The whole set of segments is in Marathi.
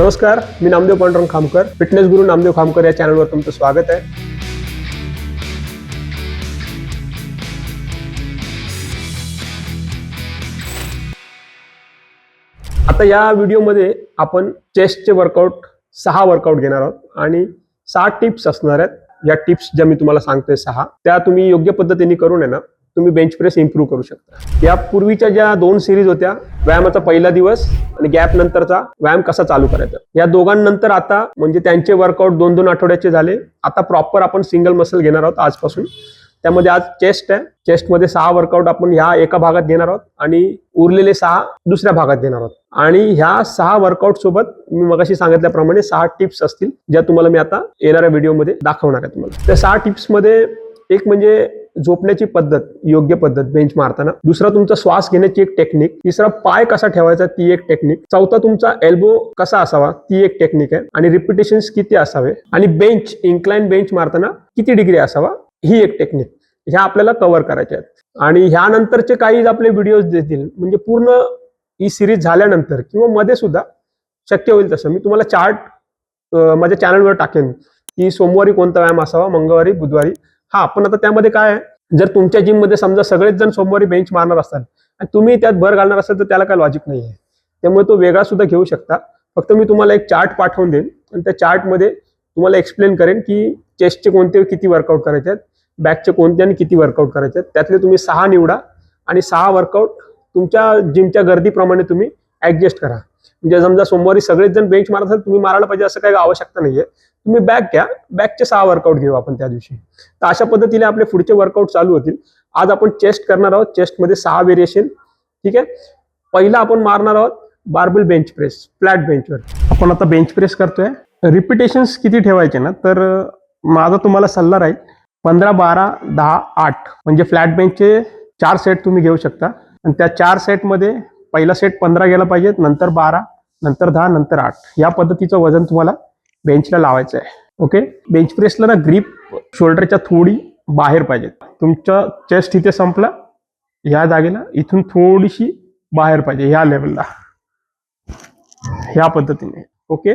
नमस्कार मी नामदेव पांडुरंग खामकर फिटनेस गुरु नामदेव खामकर या चॅनलवर तुमचं स्वागत आहे. आता या व्हिडिओमध्ये आपण चेस्टचे वर्कआउट सहा वर्कआउट घेणार आहोत आणि सहा टिप्स असणार आहेत. या टिप्स ज्या मी तुम्हाला सांगतोय सहा त्या तुम्ही योग्य पद्धतीने करून आहे ना तुम्ही बेंच प्रेस इम्प्रूव्ह करू शकता. या पूर्वीच्या ज्या दोन सिरीज होत्या व्यायामाचा पहिला दिवस आणि गॅप नंतरचा व्यायाम कसा चालू करायचा? या दोघांनंतर आता म्हणजे त्यांचे वर्कआउट दोन दोन आठवड्याचे झाले. आता प्रॉपर आपण सिंगल मसल घेणार आहोत आजपासून. त्यामध्ये आज चेस्ट आहे. चेस्टमध्ये सहा वर्कआउट आपण ह्या एका भागात घेणार आहोत आणि उरलेले सहा दुसऱ्या भागात घेणार आहोत. आणि ह्या सहा वर्कआउट सोबत मी मगाशी सांगितल्याप्रमाणे सहा टिप्स असतील ज्या तुम्हाला मी आता येणाऱ्या व्हिडिओमध्ये दाखवणार आहे तुम्हाला. त्या सहा टिप्समध्ये एक म्हणजे झोपण्याची पद्धत योग्य पद्धत बेंच मारताना. दुसरा तुमचा श्वास घेण्याची एक टेक्निक तिसरा पाय कसा ठेवायचा ती एक टेक्निक चौथा तुमचा एल्बो कसा असावा ती एक टेक्निक आहे. आणि रिपिटेशन किती असावे? आणि बेंच इन्क्लाइन बेंच मारताना किती डिग्री असावा ही एक टेक्निक ह्या आपल्याला कव्हर करायच्या आहेत. आणि ह्यानंतरचे काही आपले व्हिडिओज देतील म्हणजे पूर्ण ही सिरीज झाल्यानंतर किंवा मध्ये सुद्धा शक्य होईल तसं. मी तुम्हाला चार्ट माझ्या चॅनलवर टाकेन. की सोमवारी कोणता व्यायाम असावा? मंगळवारी बुधवारी. हा पण आता त्यामध्ये काय आहे? जर तुमच्या जिममध्ये समजा सगळेच जण सोमवारी बेंच मारणार असतात आणि तुम्ही त्यात भर घालणार असाल तर त्याला काय लॉजिक नाही आहे त्यामुळे तो वेगळा सुद्धा घेऊ शकता. फक्त मी तुम्हाला एक चार्ट पाठवून देईन. आणि त्या चार्टमध्ये तुम्हाला एक्सप्लेन करेन की चेस्टचे कोणते किती वर्कआउट करायचे आहेत बॅकचे कोणते आणि किती वर्कआउट करायचे आहेत. त्यातले तुम्ही सहा निवडा आणि सहा वर्कआउट तुमच्या जिमच्या गर्दीप्रमाणे तुम्ही ऍडजस्ट करा. म्हणजे समजा सोमवारी सगळेच जण बेंच मारत असाल तुम्ही मारायला पाहिजे असं काही आवश्यकता नाही आहे तुम्ही बॅक घ्या. बॅकचे सहा वर्कआउट घेऊ आपण त्या दिवशी. तर अशा पद्धतीने आपले पुढचे वर्कआउट चालू होतील. आज आपण चेस्ट करणार आहोत. चेस्टमध्ये सहा व्हेरिएशन ठीक आहे? पहिला आपण मारणार आहोत बार्बल बेंच प्रेस फ्लॅट बेंचवर आपण आता बेंच प्रेस करतोय. रिपिटेशन्स किती ठेवायचे ना? तर माझा तुम्हाला सल्ला राहील. पंधरा बारा दहा आठ. म्हणजे फ्लॅट बेंचचे चार सेट तुम्ही घेऊ शकता. आणि त्या चार सेटमध्ये पहिला सेट पंधरा गेला पाहिजेत. नंतर बारा नंतर दहा नंतर आठ. या पद्धतीचं वजन तुम्हाला बेंचला लावायचं आहे. ओके? बेंच प्रेसला ना ग्रीप शोल्डरच्या थोडी बाहेर पाहिजे तुमचं चेस्ट इथे संपला. ह्या जागेला इथून थोडीशी बाहेर पाहिजे ह्या लेवलला ह्या पद्धतीने. ओके?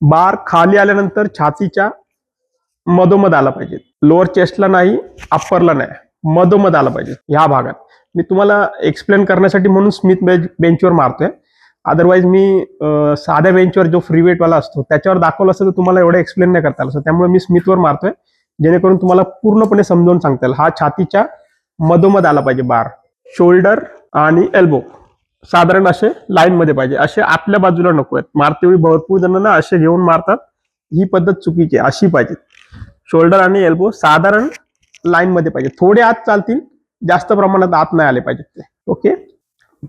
बार खाली आल्यानंतर छातीच्या मधोमध आला पाहिजे. लोअर चेस्टला नाही अप्परला नाही. मधोमध आला पाहिजे ह्या भागात. मी तुम्हाला एक्सप्लेन करण्यासाठी म्हणून स्मिथ बेंचवर मारतोय. अदरवाईज मी साध्या बेंचवर जो फ्री वेटवाला असतो त्याच्यावर दाखवलं असतं तर तुम्हाला एवढं एक्सप्लेन नाही करता आलं असतं. त्यामुळे मी स्मिथवर मारतोय. जेणेकरून तुम्हाला पूर्णपणे समजावून सांगता येईल. हा छातीच्या मधोमध आला पाहिजे बार. शोल्डर आणि एल्बो साधारण असे लाईनमध्ये पाहिजे. असे आपल्या बाजूला नको आहेत. मारतेवेळी भरपूर जण ना असे घेऊन मारतात. ही पद्धत चुकीची आहे. अशी पाहिजे. शोल्डर आणि एल्बो साधारण लाईनमध्ये पाहिजे. थोडे आत चालतील. जास्त प्रमाणात आत नाही आले पाहिजेत ते. ओके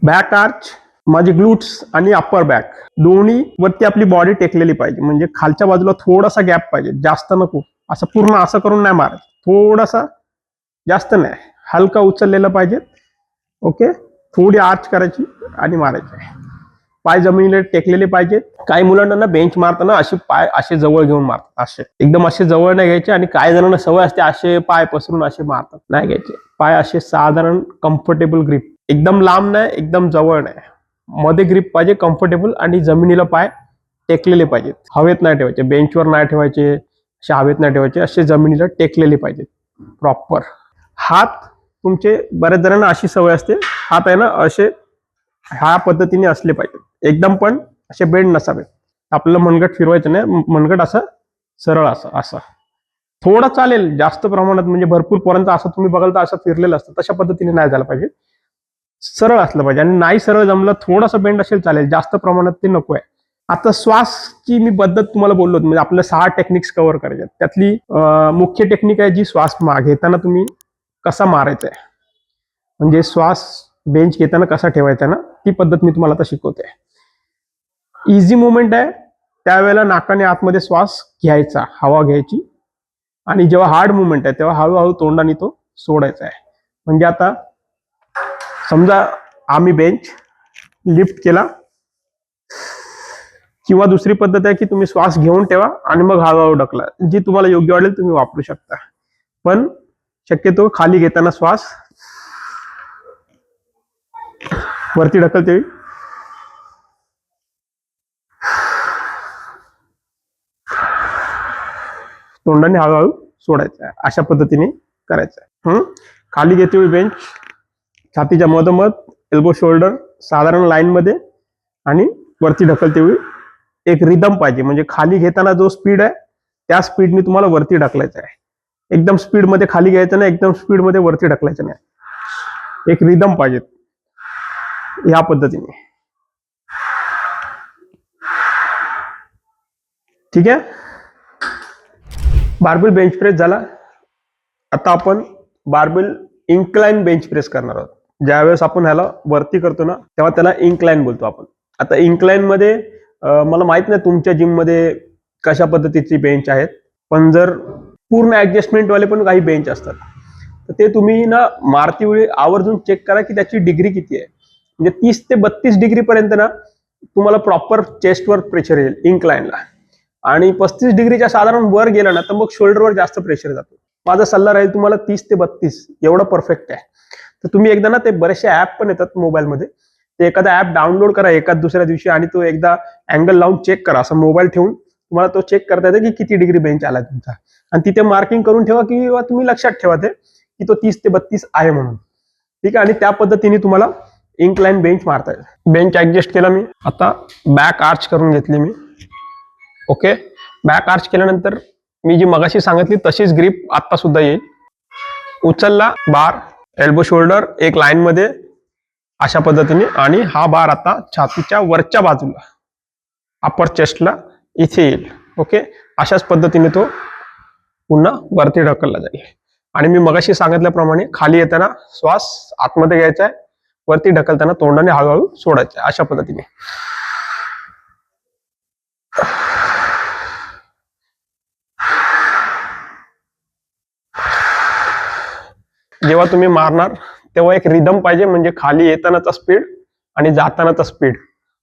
बॅक आर्च माझे ग्लूट्स आणि अप्पर बॅक दोन्ही वरती आपली बॉडी टेकलेली पाहिजे. म्हणजे खालच्या बाजूला थोडासा गॅप पाहिजे. जास्त नको. असं पूर्ण असं करून नाही मारत थोडासा जास्त नाही. हलका उचललेलं पाहिजे. ओके थोडी आर्च करायची आणि मारायची. पाय जमिनीला टेकलेले पाहिजेत काही मुलांना ना बेंच मारताना असे पाय असे जवळ घेऊन मारतात. असे. एकदम असे जवळ नाही घ्यायचे आणि काही जणांना सवय असते असे पाय पसरून असे मारतात. नाही घ्यायचे. पाय असे साधारण कम्फर्टेबल ग्रिप एकदम लांब नाही एकदम जवळ नाही. मध्ये ग्रीप पाहिजे कम्फर्टेबल आणि जमिनीला पाय टेकलेले पाहिजेत. हवेत नाही ठेवायचे बेंचवर नाही ठेवायचे असे हवेत नाही ठेवायचे असे जमिनीला टेकलेले पाहिजेत. प्रॉपर हात तुमचे बऱ्याच जणांना अशी सवय असते हात आहे ना असे ह्या पद्धतीने असले पाहिजेत. एकदम पण असे बेंड नसावेत. आपलं मनगट फिरवायचं नाही मनगट असं सरळ असं असं. थोडं चालेल जास्त प्रमाणात म्हणजे भरपूर पर्यंत असं तुम्ही बघाल तर असं फिरलेलं असतं तशा पद्धतीने नाही झालं पाहिजे. सरळ असलं पाहिजे. आणि नाही सरळ जमलं थोडंसं बेंड असेल चालेल. जास्त प्रमाणात ते नको आहे आता श्वासची मी पद्धत तुम्हाला बोललो म्हणजे आपलं सहा टेक्निक्स कव्हर करायच्या आहेत. त्यातली मुख्य टेक्निक आहे जी श्वास घेताना तुम्ही कसा मारायचा आहे? म्हणजे श्वास बेंच घेताना कसा ठेवायचा ना? ती पद्धत मी तुम्हाला आता शिकवते. इझी मुवमेंट आहे. त्यावेळेला नाकाने आतमध्ये श्वास घ्यायचा हवा घ्यायची. आणि जेव्हा हार्ड मुवमेंट आहे तेव्हा हळूहळू तोंडाने तो सोडायचा आहे. म्हणजे आता समजा आम्ही बेंच लिफ्ट केला. किंवा दुसरी पद्धत आहे की तुम्ही श्वास घेऊन ठेवा आणि मग हळूहळू ढकला. जी तुम्हाला योग्य वाटेल तुम्ही वापरू शकता. पण शक्यतो खाली घेताना श्वास वरती ढकलते तोंडाने हळूहळू सोडायचं अशा पद्धतीने करायचं आहे. खाली घेते बेंच छातीच्या मधोमध एल्बो शोल्डर साधारण लाईन मध्ये आणि वरती ढकलते वेळी एक रिदम पाहिजे. म्हणजे खाली घेताना जो स्पीड आहे त्या स्पीडने तुम्हाला वरती ढकलायचं आहे. एकदम स्पीडमध्ये खाली घ्यायचं नाही एकदम स्पीडमध्ये वरती ढकलायचं नाही. एक रिदम पाहिजे. ह्या पद्धतीने. ठीक आहे? बार्बल बेंच प्रेस झाला. आता आपण बार्बल इन्क्लाइन बेंच प्रेस करणार आहोत. ज्यावेळेस आपण ह्याला वरती करतो ना तेव्हा त्याला इन्क्लाइन बोलतो आपण. आता इन्क्लाइनमध्ये मला माहीत नाही तुमच्या जिममध्ये कशा पद्धतीची बेंच आहेत पण जर पूर्ण ऍडजस्टमेंट वाले पण काही बेंच असतात. तर ते तुम्ही ना मारती वेळी आवर्जून चेक करा की त्याची डिग्री किती आहे. म्हणजे तीस ते बत्तीस डिग्री पर्यंत ना तुम्हाला प्रॉपर चेस्टवर प्रेशर येईल इन्क्लाइनला आणि पस्तीस डिग्रीच्या साधारण वर गेलं ना तर मग शोल्डरवर जास्त प्रेशर जातो. माझा सल्ला राहील तुम्हाला तीस ते बत्तीस एवढं परफेक्ट आहे. तर तुम्ही एकदा ना ते बरेचसे ऍप पण येतात मोबाईलमध्ये ते एखादा ऍप डाउनलोड करा एकाच दुसऱ्या दिवशी आणि तो एकदा अँगल लावून चेक करा. असं मोबाईल ठेवून तुम्हाला तो चेक करता येतं की किती डिग्री बेंच आला तुमचा. आणि तिथे मार्किंग करून ठेवा किंवा तुम्ही लक्षात ठेवा ते की तो तीस ते बत्तीस आहे म्हणून. ठीक आहे? आणि त्या पद्धतीने तुम्हाला इन्क्लाइन बेंच मारता येईल. बेंच ऍडजस्ट केला मी. आता बॅक आर्च करून घेतली मी. ओके बॅक आर्च केल्यानंतर मी जी मगाशी सांगितली तशीच ग्रीप आता सुद्धा येईल. उचलला बार. एल्बो शोल्डर एक लाईन मध्ये अशा पद्धतीने आणि हा बार आता छातीच्या वरच्या बाजूला अपर चेस्टला इथे येईल. ओके अशाच पद्धतीने तो पुन्हा वरती ढकलला जाईल. आणि मी मगाशी सांगितल्याप्रमाणे खाली येताना श्वास आतमध्ये घ्यायचा आहे वरती ढकलताना तोंडाने हळूहळू सोडायचं आहे. अशा पद्धतीने. जेव्हा तुम्ही मारणार तेव्हा एक रिदम पाहिजे म्हणजे खाली येतानाचा स्पीड आणि जातानाचा स्पीड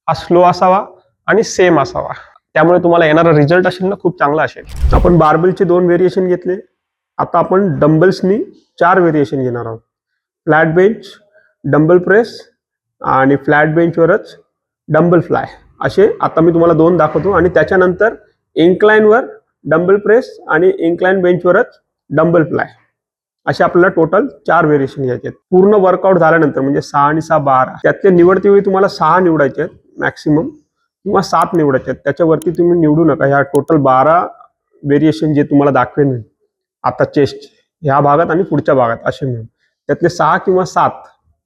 हा स्लो असावा आणि सेम असावा. त्यामुळे तुम्हाला येणारा रिझल्ट असेल ना खूप चांगला असेल. आपण बार्बलचे दोन व्हेरिएशन घेतले. आता आपण डंबल्सनी चार व्हेरिएशन घेणार आहोत. फ्लॅट बेंच डंबल प्रेस आणि फ्लॅट बेंचवरच डंबल फ्लाय असे आता मी तुम्हाला दोन दाखवतो आणि त्याच्यानंतर इन्क्लाईनवर डंबल प्रेस आणि इन्क्लाईन बेंचवरच डंबल फ्लाय असे आपल्याला टोटल चार व्हेरिएशन घ्यायचे आहेत. पूर्ण वर्कआउट झाल्यानंतर म्हणजे सहा आणि सहा बारा त्यातले निवडते वेळी तुम्हाला सहा निवडायचे आहेत मॅक्सिमम किंवा सात निवडायचे आहेत. त्याच्यावरती तुम्ही निवडू नका. ह्या टोटल बारा व्हेरिएशन जे तुम्हाला दाखवेन आता चेस्ट ह्या भागात आणि पुढच्या भागात असे मिळून. त्यातले सहा किंवा सात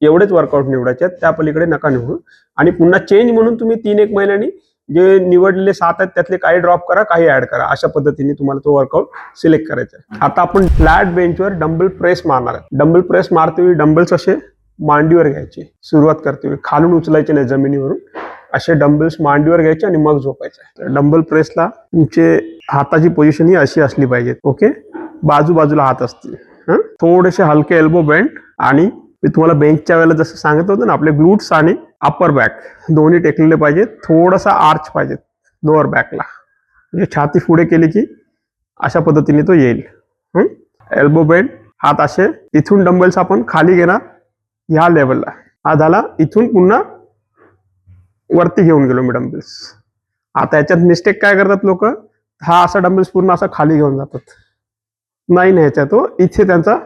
एवढेच वर्कआउट निवडायचे आहेत. त्या पलीकडे नका निवडू. आणि पुन्हा चेंज म्हणून तुम्ही तीन एक महिन्यांनी जे निवडलेले सात आहेत त्यातले काही ड्रॉप करा काही ऍड करा. अशा पद्धतीने तुम्हाला तो वर्कआउट सिलेक्ट करायचा आहे. आता आपण फ्लॅट बेंचवर डंबल प्रेस मारणार आहे. डंबल प्रेस मारते वेळी डंबल्स असे मांडीवर घ्यायचे. सुरुवात करते वेळी खालून उचलायचे नाही जमिनीवरून. असे डंबल्स मांडीवर घ्यायचे आणि मग झोपायचे. डंबल प्रेसला तुमचे हाताची पोझिशन ही अशी असली पाहिजे ओके बाजू बाजूला हात असतील. थोडेसे हलके एल्बो बेंड आणि मी तुम्हाला बेंचच्या वेळेला जसं सांगत होतं ना आपले ग्लूट्स आणि अप्पर बॅक दोन्ही टेकलेले पाहिजेत थोडासा आर्च पाहिजे. लोअर बॅकला म्हणजे छाती पुढे केली की अशा पद्धतीने तो येईल. एल्बो बेंड हात असे. इथून डंबेल्स आपण खाली घेणार. ह्या लेवलला हा झाला. इथून पुन्हा वरती घेऊन गेलो मी डंबेल्स आता याच्यात मिस्टेक काय करतात लोक? हा असा डंबेल्स पूर्ण असा खाली घेऊन जातात. नाही न्यायचा तो हो. इथे त्यांचा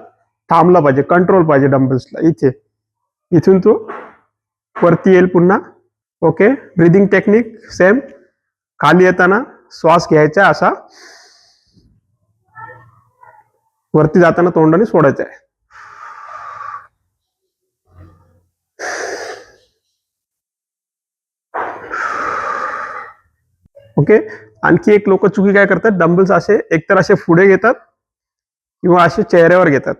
थांबला पाहिजे. कंट्रोल पाहिजे डंबेल्सला इथे. इथून तो वरती येईल पुन्हा. ओके ब्रिदिंग टेक्निक सेम खाली येताना श्वास घ्यायचा असा. वरती जाताना तोंडाने सोडायचं आहे. ओके आणखी एक लोक चुकी काय करतात? डंबल्स असे एकतर असे पुढे घेतात किंवा असे चेहऱ्यावर घेतात.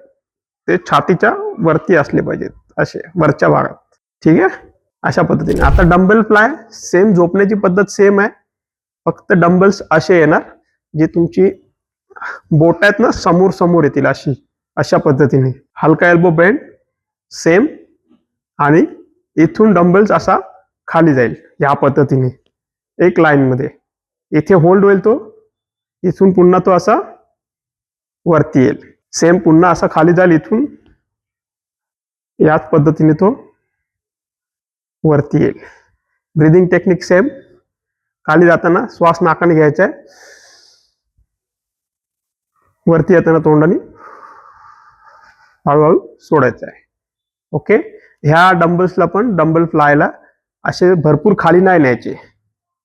ते छातीच्या वरती असले पाहिजेत. असे वरच्या भागात. ठीक आहे? अशा पद्धतीने. आता डंबल फ्लाय सेम झोपण्याची पद्धत सेम आहे. फक्त डंबल्स असे येणार जे तुमची बोट आहेत ना समोर समोर येतील अशी अशा पद्धतीने. हलका एल्बो बेंड सेम आणि इथून डंबल्स असा खाली जाईल या पद्धतीने. एक लाईन मध्ये. इथे होल्ड होईल तो इथून पुन्हा तो असा वरती येईल. सेम पुन्हा असा खाली जाईल इथून. याच पद्धतीने तो वरती येईल. ब्रिदिंग टेक्निक सेम खाली जाताना श्वास नाकाने घ्यायचा आहे. वरती येताना तोंडाने हळूहळू सोडायचं आहे. ओके ह्या डंबल्सला पण डंबल फ्लायला असे भरपूर खाली नाही न्यायचे.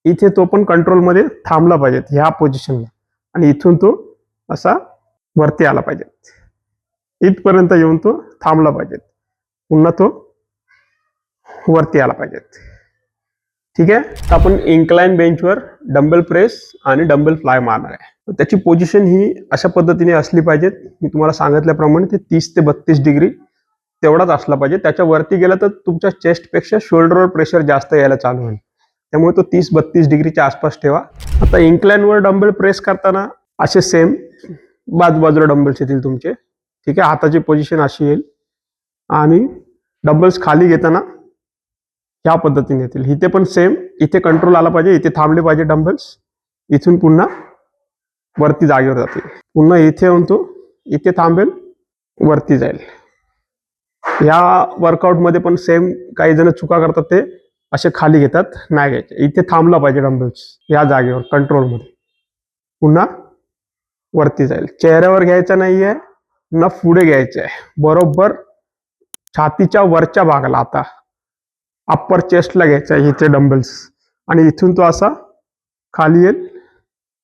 इथे तो पण कंट्रोलमध्ये थांबला पाहिजे. ह्या पोझिशनला आणि इथून तो असा वरती आला पाहिजे. इथपर्यंत येऊन तो थांबला पाहिजे. पुन्हा तो वरती आला पाहिजेत. ठीक आहे? तर आपण इन्क्लाइन बेंचवर डंबल प्रेस आणि डंबल फ्लाय मारणार आहे. त्याची पोझिशन ही अशा पद्धतीने असली पाहिजेत. मी तुम्हाला सांगितल्याप्रमाणे ते तीस ते बत्तीस डिग्री तेवढाच असला पाहिजे. त्याच्या वरती गेला तर तुमच्या चेस्टपेक्षा शोल्डरवर प्रेशर जास्त यायला चालू होईल. त्यामुळे तो तीस बत्तीस डिग्रीच्या आसपास ठेवा. आता इन्क्लाइनवर डंबल प्रेस करताना असे सेम बाजूबाजूला डंबल्स येतील तुमचे. ठीक आहे? हाताची पोझिशन अशी येईल. आणि डंबल्स खाली घेताना ह्या पद्धतीने येतील. इथे पण सेम इथे कंट्रोल आला पाहिजे. इथे थांबले पाहिजे डंबल्स इथून पुन्हा वरती जागेवर जातील. पुन्हा इथे येऊन तो इथे थांबेल वरती जाईल. ह्या वर्कआउटमध्ये पण सेम काही जण चुका करतात ते असे खाली घेतात नाही घ्यायचे. इथे थांबला पाहिजे डंबल्स या जागेवर कंट्रोलमध्ये पुन्हा वरती जाईल. चेहऱ्यावर घ्यायचा नाहीये ना पुढे घ्यायचं आहे बरोबर छातीच्या वरच्या भागाला आता. अप्पर चेस्टला घ्यायचा आहे इथे डंबल्स आणि इथून तो असा खाली येईल.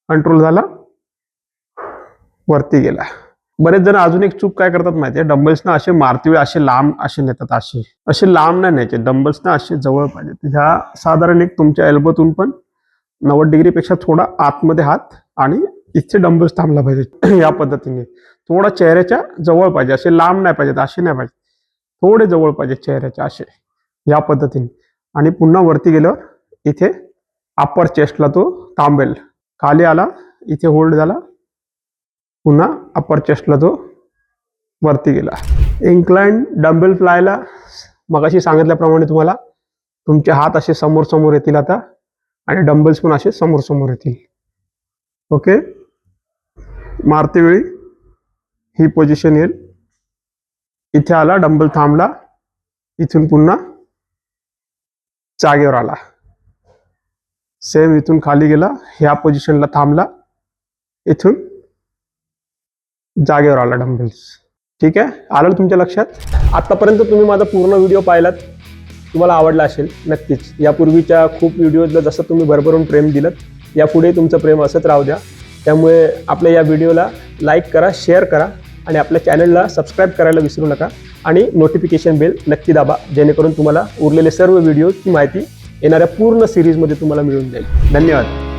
कंट्रोल झाला. वरती गेला. बरेच जण अजून एक चूक काय करतात माहितीये? डंबल्सना असे मारती असे लांब असे नेतात असे. असे लांब नाही न्यायचे. डंबल्स ना असे जवळ पाहिजेत ह्या साधारण एक तुमच्या एल्बोतून पण नव्वद डिग्री पेक्षा थोडा आतमध्ये हात आणि इथे डंबल्स थांबला पाहिजे. या पद्धतीने. थोडा चेहऱ्याच्या जवळ पाहिजे. असे लांब नाही पाहिजेत असे नाही पाहिजे थोडे जवळ पाहिजे चेहऱ्याच्या असे. या पद्धतीने. आणि पुन्हा वरती गेल्यावर इथे अप्पर चेस्टला तो थांबेल खाली आला इथे होल्ड झाला. पुन्हा अप्पर चेस्टला तो वरती गेला. इन्क्लाइन डंबेल फ्लायला मगाशी सांगितल्याप्रमाणे तुम्हाला तुमचे हात असे समोर समोर येतील आता आणि डंबल्स पण असे समोर समोर येतील ओके मारतेवेळी ही पोझिशन येईल. इथे आला डंबल थांबला. इथून पुन्हा जागेवर आला. सेम इथून खाली गेला ह्या पोझिशनला थांबला इथून जागेवर आला डम्बेल्स ठीक आहे? आलं तुमच्या लक्षात? आत्तापर्यंत तुम्ही माझा पूर्ण व्हिडिओ पाहिलात. तुम्हाला आवडला असेल नक्कीच. यापूर्वीच्या खूप व्हिडिओजला जसं तुम्ही भरभरून प्रेम दिलं यापुढे तुमचं प्रेम असंच राहू द्या. त्यामुळे आपल्या या व्हिडिओला लाईक करा शेअर करा. आणि आपल्या चॅनलला सबस्क्राईब करायला विसरू नका. आणि नोटिफिकेशन बेल नक्की दाबा जेणेकरून तुम्हाला उरलेले सर्व व्हिडिओची माहिती येणाऱ्या पूर्ण सिरीजमध्ये तुम्हाला मिळून जाईल. धन्यवाद.